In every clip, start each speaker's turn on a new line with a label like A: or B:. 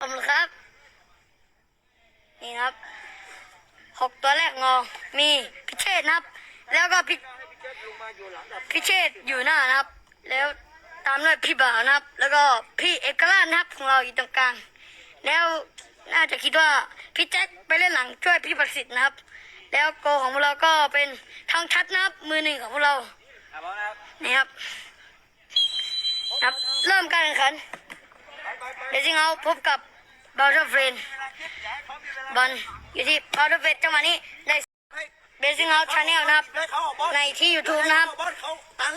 A: ผมครับ นี่นะครับหกตัวแรกงอ มีพิเชษนะครับ แล้วก็พิพิเชษอยู่หน้านะครับ แล้วตามด้วยพี่บ่าวนะครับ แล้วก็พี่เอกราชนะครับของเราอยู่ตรงกลาง แล้วน่าจะคิดว่าพี่แจ็คไปเล่นหลังช่วยพี่ประสิทธิ์นะครับ แล้วโกของพวกเราก็เป็นทองชัดนะครับ มือหนึ่งของพวกเรา
B: ครับพร้อมนะครับ
A: นี่ครับครับ เริ่มการแข่งขัน เดซิงเอาพบกับบอลเฟรนบอลอยู่ที่บอลเฟรนจังหวะนี้ได้เบซิงเอาชาแนลนะครับ ในที่ YouTube นะครับ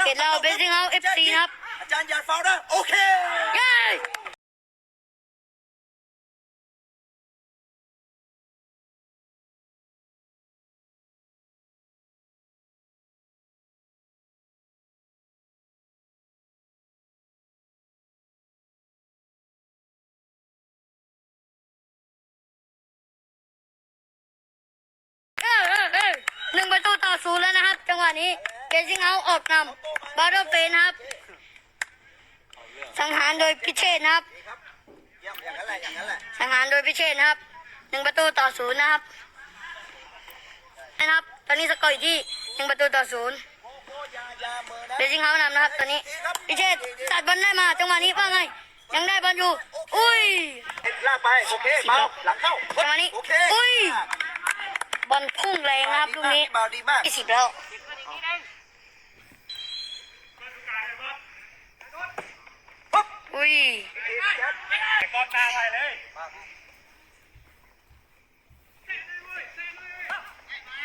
A: เพจเรา Blazing Out FC นะครับ
B: อาจารย์อย่าฟาวนะโอเคะ
A: ครับจังหวะนี้เบซิงเอาออกนำบอลเฟรนนะครับ สังหารโดยพิเชษนะครับ
B: เยี่ยมอย่างนั้นแหละอย่างนั้นแหละ
A: สังหารโดยพิเชษนะครับหนึ่งประตูต่อศูนย์นะครับนะครับ ตอนนี้สกอร์อยู่ที่หนึ่งประตูต่อศูนย์
B: โอ้โหอย่าอย่าเมินนะ
A: เบซิงเฮาส์นำนะครับตอนนี้พิเชษตัดบอลได้มาจังหวะนี้ว่าไง ยังได้บอลอยู่ อุ้ย
B: ลากไปโอเคเบาหลังเข้า
A: จังหวะนี้
B: โอเค
A: อุ้ยบอลพุ่งแรงนะครับลูกนี้
B: เบาดีมาก
A: ยี่สิบแล้ว
B: ปุ๊บ
A: อุ้ย
B: บอลตาไปเลย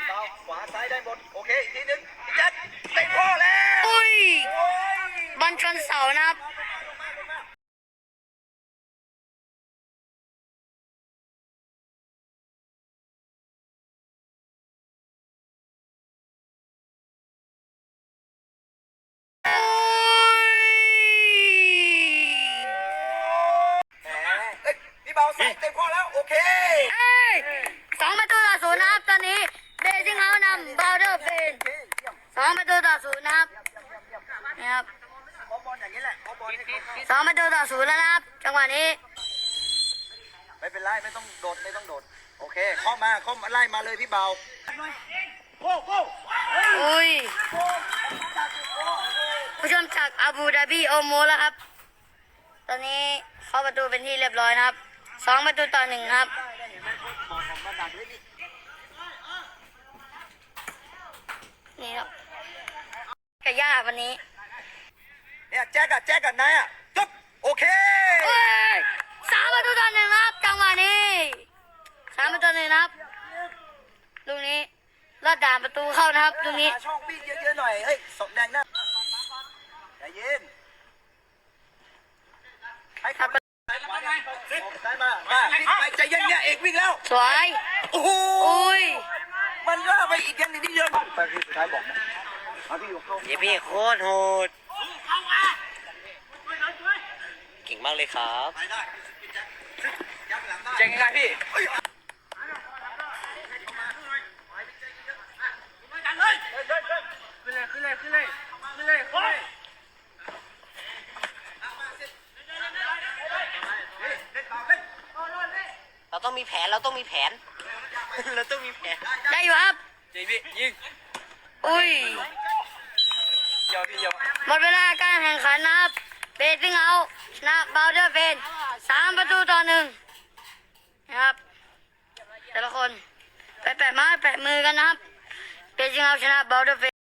B: เบาขวาซ้ายได้หมด โอเค อีกทีหนึงพี่แจ็คเตะพ่อแล้ว
A: อุ้ย
B: โอ้ย
A: บอลชนเสานะครับ
B: เค
A: เอ้ยสองประตูต่อศูนย์นะครับตอนนี้เบซิงเฮาส์นำบาวเดอร์เฟนสองประตูต่อศูนย์นะครับนี่ครับ
B: ขอบอลอย่างนี้แหละขอบอลให้เขาเข้า
A: สองประตูต่อศูนย์แล้วนะครับจังหวะนี้
B: ไม่เป็นไรไม่ต้องโดดไม่ต้องโดด โอเคเข้ามาเข้ามาไล่มาเลยพี่เบาโก้โก้
A: อุ้ยผู้ชมจากอาบูดาบีโอโมแล้วครับ ตอนนี้เข้าประตูเป็นที่เรียบร้อยนะครับ สองประตูต่อหนึ่งนะครับนี่ครับกับย่าวันนี้
B: เนี่ยแจ๊กอะแจ๊กกับนายอะจบโอเค
A: เอ้ยสามประตูต่อหนึ่งครับจังหวะนี้สามประตูต่อหนึ่งนะครับลูกนี้ลอดด่านประตูเข้านะครับลูกนี้
B: หาช่องวิ่งเยอะๆหน่อยเฮ้ยสดแดงหน้าใจเย็นให้ขับไปซ้ายมาซ้ายมามาวิ่งไปใจเย็นเนี่ยเอ กวิ่งแล้ว
A: สวย
B: โอ้โห
A: อุ้ย
B: มันล่าไปอีกอย่างหนึงที่เดียวไปที่สุดท้ายบอกนะเอาพี่อยู่เข้า
C: เยพี่โคตรโหดเก่งมากเลยครับ
B: ไปได้ยักหลังได้
C: เจ๋งไงพี่
B: เฮ้ย
C: เรา ต้องมีแผน เราต้องมีแผน เราต้องมีแผน
A: ได้อยู่ครับ
C: เจพี่ยิง
A: อุ้ย
C: เดียวพี่เดียว
A: หมดเวลาการแข่งขันนะครับ เบสซิงเอาชนะบาวเดอร์เฟนสามประตูต่อหนึ่งนะครับ แต่ละคน ไปแปะไม้แปะมือกันนะครับ เบสซิงเอาชนะบาวเดอร์เฟน